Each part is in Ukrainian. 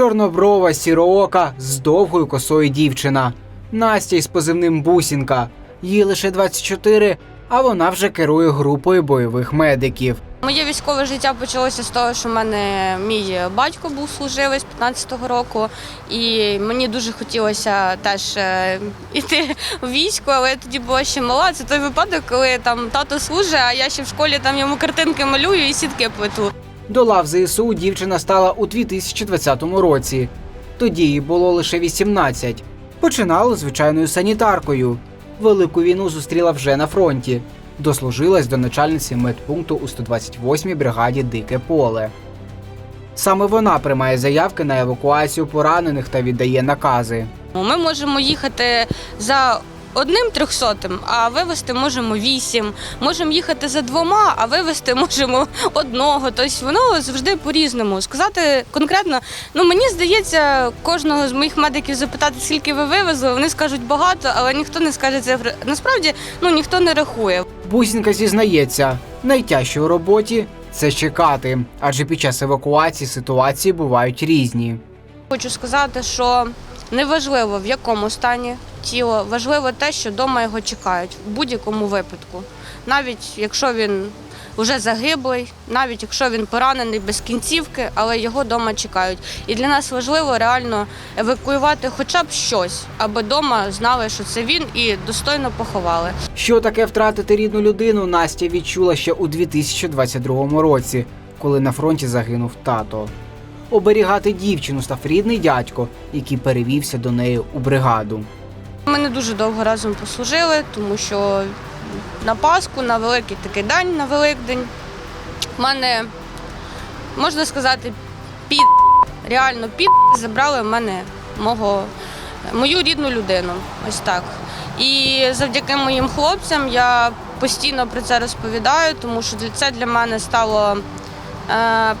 Чорноброва, сіроока з довгою косою дівчина. Настя із позивним Бусінка. Їй лише 24, а вона вже керує групою бойових медиків. Моє військове життя почалося з того, що в мене мій батько був служивець 15-го року, і мені дуже хотілося теж е, іти в військо, але я тоді була ще мала. Це той випадок, коли там тато служить, а я ще в школі там йому картинки малюю і сітки плету. До лав ЗСУ дівчина стала у 2020 році. Тоді їй було лише 18. Починала звичайною санітаркою. Велику війну зустріла вже на фронті. Дослужилась до начальниці медпункту у 128-й бригаді Дике поле. Саме вона приймає заявки на евакуацію поранених та віддає накази. Ми можемо їхати за одним трьохсотим, а вивезти можемо вісім. Можемо їхати за двома, а вивезти можемо одного. Тобто воно завжди по-різному. Сказати конкретно, ну мені здається, кожного з моїх медиків запитати, скільки ви вивезли, вони скажуть багато, але ніхто не скаже цифри. Насправді ну ніхто не рахує. Бусінка зізнається, найтяжче у роботі це чекати, адже під час евакуації ситуації бувають різні. Хочу сказати, що неважливо в якому стані тіло, важливо те, що вдома його чекають в будь-якому випадку. Навіть якщо він вже загиблий, навіть якщо він поранений без кінцівки, але його вдома чекають. І для нас важливо реально евакуювати хоча б щось, аби вдома знали, що це він, і достойно поховали. Що таке втратити рідну людину, Настя відчула ще у 2022 році, коли на фронті загинув тато. Оберігати дівчину став рідний дядько, який перевівся до неї у бригаду. Ми не дуже довго разом послужили, тому що на Пасху, на великий такий день, на Великдень, в мене, можна сказати, під реально під забрали в мене мого, мою рідну людину. Ось так. І завдяки моїм хлопцям я постійно про це розповідаю, тому що це для мене стало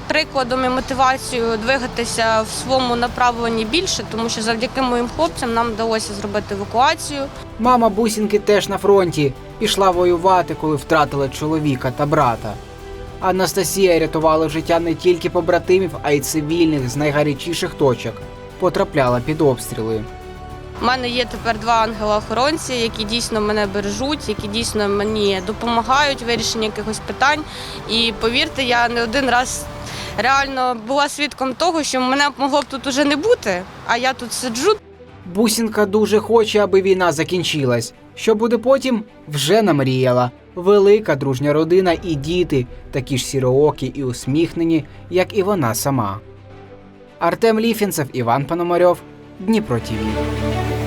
прикладом і мотивацією двигатися в своєму направленні більше, тому що завдяки моїм хлопцям нам вдалося зробити евакуацію. Мама бусінки теж на фронті пішла воювати, коли втратила чоловіка та брата. Анастасія рятувала життя не тільки побратимів, а й цивільних з найгарячіших точок. Потрапляла під обстріли. У мене є тепер два ангела-охоронці, які дійсно мене бережуть, які дійсно мені допомагають в вирішенні якихось питань. І повірте, я не один раз реально була свідком того, що мене могло б тут уже не бути, а я тут сиджу. Бусінка дуже хоче, аби війна закінчилась. Що буде потім, вже намріяла. Велика дружня родина і діти, такі ж сіроокі і усміхнені, як і вона сама. Артем Ліфінцев, Іван Пономарьов, Дніпро ТІВІ.